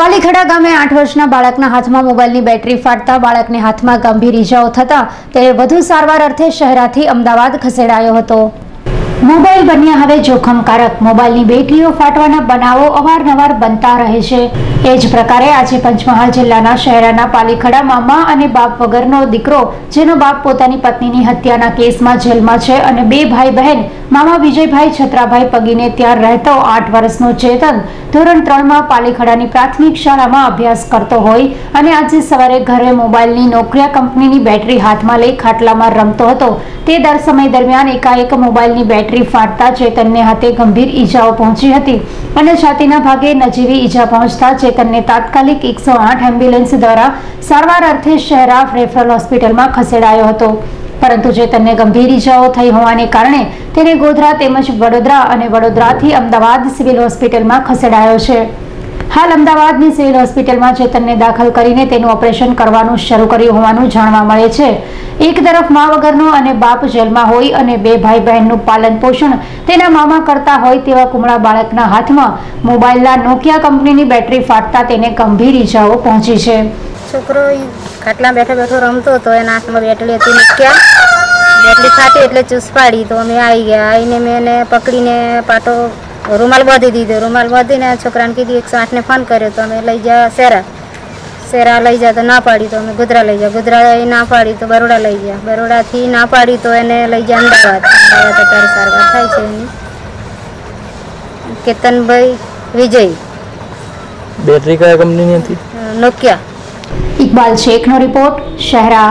પાલીખડા ગામે આઠ વર્ષના બાળકના હાથમાં મોબાઈલની બેટરી ફાટતા બાળકને હાથમાં ગંભીર ઇજાઓ થતા તે વધુ સારવાર અર્થે શહેરાથી અમદાવાદ ખસેડાયો હતો. મોબાઈલ બન્યા હવે જોખમકારક. મોબાઈલની બેટરીઓ ફાટવાના બનાવો અવારનવાર બનતા રહે છે. એ જ પ્રકારે આજે પંચમહાલ જિલ્લાના શહેરાના પાલીખડામાં મા અને બાપ વગરનો દીકરો, જેનો બાપ પોતાની પત્નીની હત્યાના કેસમાં જેલમાં છે અને બે ભાઈ બહેન મામા વિજયભાઈ છત્રાભાઈ પગીને ત્યાં રહેતો આઠ વર્ષનો ચેતન ધોરણ ત્રણમાં પાલીખડાની પ્રાથમિક શાળામાં અભ્યાસ કરતો હોય અને આજે સવારે ઘરે મોબાઈલની નોકરિયા કંપનીની બેટરી હાથમાં લઈ ખાટલામાં રમતો હતો. તે દર સમય દરમિયાન એકાએક મોબાઈલની બેટરી ફાટતા ચેતનને હાથે ગંભીર ઈજાઓ પહોંચી હતી અને છાતીના ભાગે નજીવી ઈજા પહોંચતા ચેતનને તાત્કાલિક એકસો આઠ એમ્બ્યુલન્સ દ્વારા સારવાર અર્થે શહેરા રેફરલ હોસ્પિટલમાં ખસેડાયો હતો. પરંતુ ચેતનને ગંભીર ઈજાઓ થઈ હોવાને કારણે તેને ગોધરા તેમજ વડોદરા અને વડોદરાથી અમદાવાદ સિવિલ હોસ્પિટલમાં ખસેડાયો છે. હાલ અમદાવાદની સિવિલ હોસ્પિટલમાં ચેતનને દાખલ કરીને તેનું ઓપરેશન કરવાનું શરૂ કર્યું હોવાનું જાણવા મળે છે. એક તરફ મા વગરનો અને બાપ જેલમાં હોય અને બે ભાઈ બહેનનું પાલન પોષણ તેના મામા કરતા હોય તેવા કુમળા બાળકના હાથમાં મોબાઈલના નોકિયા કંપનીની બેટરી ફાટતા તેને ગંભીર ઈજાઓ પહોંચી છે. છોકરો ખાટલા બેઠો બેઠો રમતો હતો એના હાથમાં બેટલી હતી મૂક્યા બેટલી ફાટી એટલે ચૂસ પાડી તો અમે આવી ગયા. આવીને મેં એને પકડીને પાટો રૂમાલ બાંધી દીધો. રૂમાલ બાંધીને છોકરાને કીધું એકસો આઠને ફોન કર્યો તો અમે લઈ ગયા શેરા શેરા લઈ જાય તો ના પાડી તો અમે ગોધરા લઈ ગયા ગોધરા ના પાડી તો બરોડા લઈ ગયા બરોડાથી ના પાડી તો એને લઈ ગયા અમદાવાદ. અમદાવાદ અત્યારે સારવાર થાય છે એની. કેતનભાઈ વિજય. બેટરી કયા કંપનીની હતી? નોકિયા. ઇકબાલ શેખનો રિપોર્ટ શહેરા.